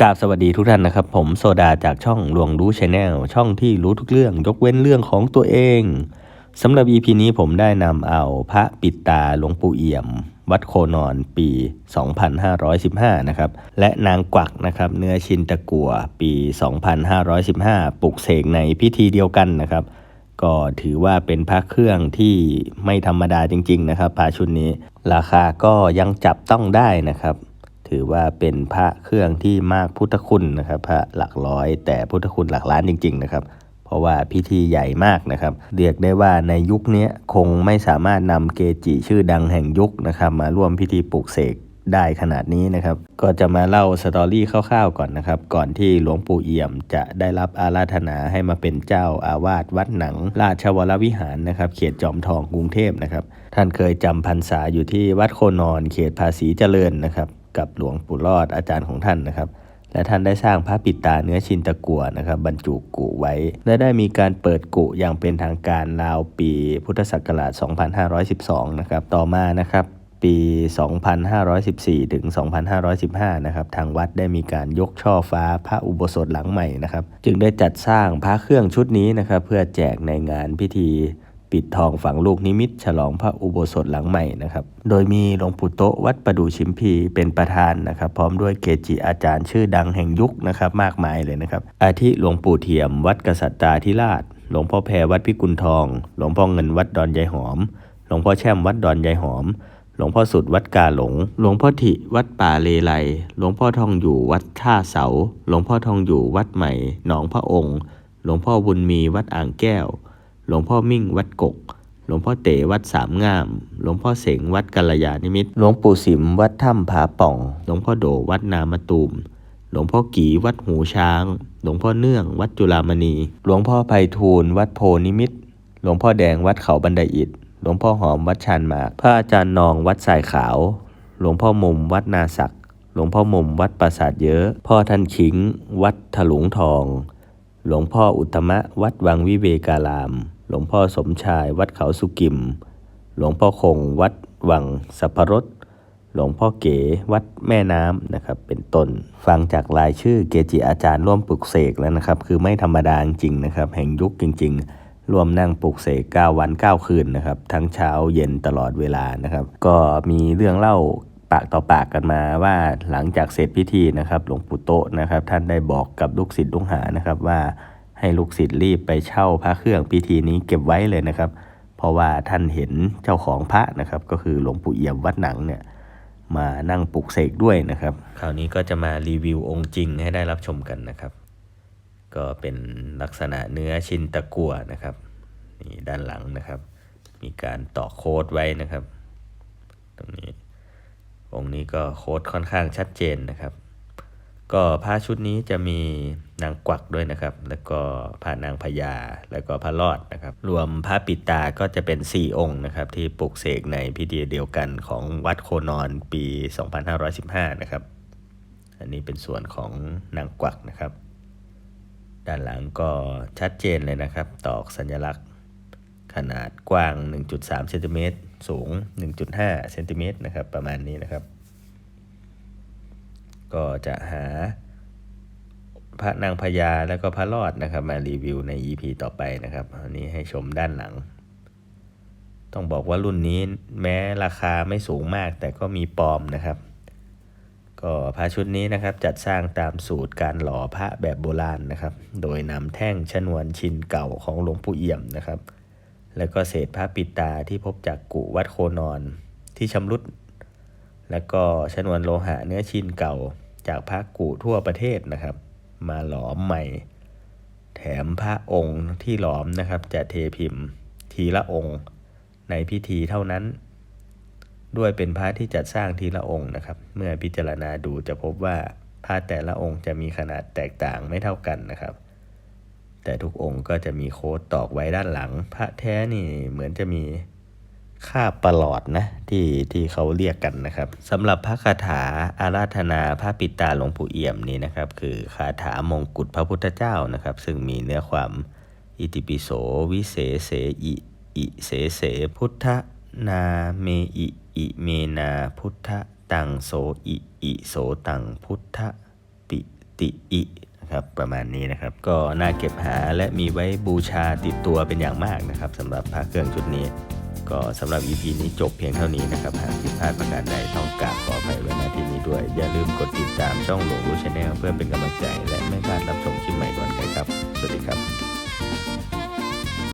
กราบสวัสดีทุกท่านนะครับ ผมโซดาจากช่องลวงรู้ชาแนลช่องที่รู้ทุกเรื่องยกเว้นเรื่องของตัวเองสำหรับ EP นี้ผมได้นำเอาพระปิดตาหลวงปู่เอี่ยม วัดโคนอนปี 2515 นะครับ และนางกวักนะครับ เนื้อชินตะกัวปี 2515 ปลุกเสกในพิธีเดียวกันนะครับ ก็ถือว่าเป็นพระเครื่องที่ไม่ธรรมดาจริง ๆ นะครับพระชุดนี้ ราคาก็ยังจับต้องได้นะครับ ถือว่าเป็นพระเครื่องที่มากพุทธคุณนะครับ พระหลักร้อย แต่พุทธคุณหลักล้านจริง ๆ นะครับ เพราะว่าพิธีใหญ่มากนะครับ เรียกได้ว่าในยุคนี้คงไม่สามารถนำเกจิชื่อดังแห่งยุคนะครับ มาร่วมพิธีปลุกเสกได้ขนาดนี้นะครับ ก็จะมาเล่าสตอรี่คร่าวๆก่อนนะครับ ก่อนที่หลวงปู่เอี่ยมจะได้รับอาราธนาให้มาเป็นเจ้าอาวาสวัดหนัง ราชวรวิหารนะครับ เขตจอมทองกรุงเทพนะครับ ท่านเคยจำพรรษาอยู่ที่วัดโคนอนเขตภาษีเจริญนะครับ กับหลวงปู่รอดอาจารย์ของท่านนะครับ และท่านได้สร้างพระปิดตาเนื้อชินตะกัวนะครับ บรรจุกุไว้ และได้มีการเปิดกุอย่างเป็นทางการราวปีพุทธศักราช 2512 นะครับ ต่อมานะครับปี 2514 ถึง 2515 นะครับ ทางวัดได้มีการยกช่อฟ้าพระอุโบสถหลังใหม่นะครับ จึงได้จัดสร้างพระเครื่องชุดนี้นะครับ เพื่อแจกในงานพิธี ปิดทองฝังลูกนิมิต ฉลองพระอุโบสถหลังใหม่นะครับ โดยมีหลวงปู่โตวัดประดูชิมพีเป็นประธานนะครับ พร้อมด้วยเกจิอาจารย์ชื่อดังแห่งยุคนะครับมากมายเลยนะครับ อาทิหลวงปู่เทียม วัดกษัตริย์ตาธิราช หลวงพ่อแพรวัดพิกุลทอง หลวงพ่อเงินวัดดอนยายหอม หลวงพ่อแช่มวัดดอนยายหอมหลวงพ่อสุดวัดกาหลง หลวงพ่อถิวัดป่าเลไล หลวงพ่อทองอยู่วัดท่าเสา หลวงพ่อทองอยู่วัดใหม่ หนองพระองค์ หลวงพ่อบุญมีวัดอ่างแก้ว หลวงพ่อมิ่งวัดกก หลวงพ่อเต๋วัดสามงาม หลวงพ่อเสงวัดกัลยาณิมิตร หลวงปู่สิมวัดถ้ำผาป่อง หลวงพ่อโดวัดนามะตูม หลวงพ่อกีวัดหูช้าง หลวงพ่อเนื่องวัดจุฬามณี หลวงพ่อไพฑูรย์วัดโพนิมิตร หลวงพ่อแดงวัดเขาบันไดอิฐหลวงพ่อหอมวัดชานหมาก พระอาจารย์นองวัดสายขาว หลวงพ่อมุมวัดนาศักหลวงพ่อมุมวัดปราสาทเยอะ พ่อท่านขิง วัดถลุงทอง หลวงพ่ออุตตมะ วัดวังวิเวการาม หลวงพ่อสมชายวัดเขาสุกิม หลวงพ่อคงวัดวังสัพพรสหลวงพ่อเก๋วัดแม่น้ำนะครับ เป็นต้น ฟังจากรายชื่อเกจิอาจารย์ร่วมปลุกเสกแล้วนะครับ คือไม่ธรรมดาจริงนะครับ แห่งยุคจริง ๆ ร่วมนั่งปลุกเสก9วัน 9 คืนนะครับ ทั้งเช้าเย็นตลอดเวลานะครับ ก็มีเรื่องเล่าปากต่อปากกันมาว่าหลังจากเสร็จพิธีนะครับ หลวงปู่โตนะครับ ท่านได้บอกกับลูกศิษย์ลูกหานะครับว่า ให้ลูกศิษย์รีบไปเช่าพระเครื่องพิธีนี้เก็บไว้เลยนะครับ เพราะว่าท่านเห็นเจ้าของพระนะครับ ก็คือหลวงปู่เอี่ยมวัดหนังเนี่ยมานั่งปลุกเสกด้วยนะครับ คราวนี้ก็จะมารีวิวองค์จริงให้ได้รับชมกันนะครับ ก็เป็นลักษณะเนื้อชินตะกัวนะครับนี่ด้านหลังนะครับ มีการต่อโค้ดไว้นะครับ ตรงนี้องค์นี้ก็โค้ดค่อนข้างชัดเจนนะครับ ก็ผ้าชุดนี้จะมีนางกวักด้วยนะครับ แล้วก็พระนางพญา แล้วก็พระรอดนะครับ รวมพระปิดตาก็จะเป็น 4 องค์นะครับ ที่ปลุกเสกในพิธีเดียวกันของวัดโคนอนปี 2515 นะครับ อันนี้เป็นส่วนของนางกวักนะครับ ด้านหลังก็ชัดเจนเลยนะครับ ตอกสัญลักษณ์ ขนาดกว้าง 1.3เซนติเมตรสูง 1.5เซนติเมตรนะครับ ประมาณนี้นะครับ ก็จะหาพระนางพญาแล้วก็พระรอดนะครับ มารีวิวใน EP ต่อไปนะครับอันนี้ให้ชมด้านหลัง ต้องบอกว่ารุ่นนี้แม้ราคาไม่สูงมากแต่ก็มีปลอมนะครับ ก็พระชุดนี้นะครับจัดสร้างตามสูตรการหล่อพระแบบโบราณนะครับ โดยนำแท่งชนวนชินเก่าของหลวงปู่เอี่ยมนะครับ แล้วก็เศษพระปิดตาที่พบจากกุวัดโคนอนที่ชำรุด แล้วก็ชนวนโลหะเนื้อชินเก่า จากพระกุทั่วประเทศนะครับ มาหลอมใหม่ แถมพระองค์ที่หลอมนะครับ จะเทพิมพ์ ทีละองค์ในพิธีเท่านั้น ด้วยเป็นพระที่จัดสร้างทีละองค์นะครับ เมื่อพิจารณาดูจะพบว่าพระแต่ละองค์จะมีขนาดแตกต่างไม่เท่ากันนะครับ แต่ทุกองค์ก็จะมีโค้ดตอกไว้ด้านหลัง พระแท้นี่เหมือนจะมี ค่าประหลอดนะที่ที่เขาเรียกกันนะครับสำหรับพระคาถาอาราธนาพระปิตาหลวงปู่เอี่ยมนี่นะครับ คือคาถามงกุฎพระพุทธเจ้านะครับ ซึ่งมีเนื้อความอิติปิโสวิเศษเสอิอิเสเสพุทธนาเมอิอิเมนาพุทธตังโสอิอิโสตังพุทธปิติอินะครับประมาณนี้นะครับ ก็น่าเก็บหาและมีไว้บูชาติดตัวเป็นอย่างมากนะครับสำหรับพระเครื่องชุดนี้ ก็สำหรับ EP นี้จบเพียงเท่านี้นะครับหากผิดพลาดประการใดต้องกราบขออภัยไว้ณที่นี้ด้วย อย่าลืมกดติดตามช่องหลวงรู้ชาแนลเพื่อเป็นกำลังใจ และไม่พลาดรับชมคลิปใหม่ก่อนใครครับ สวัสดีครับ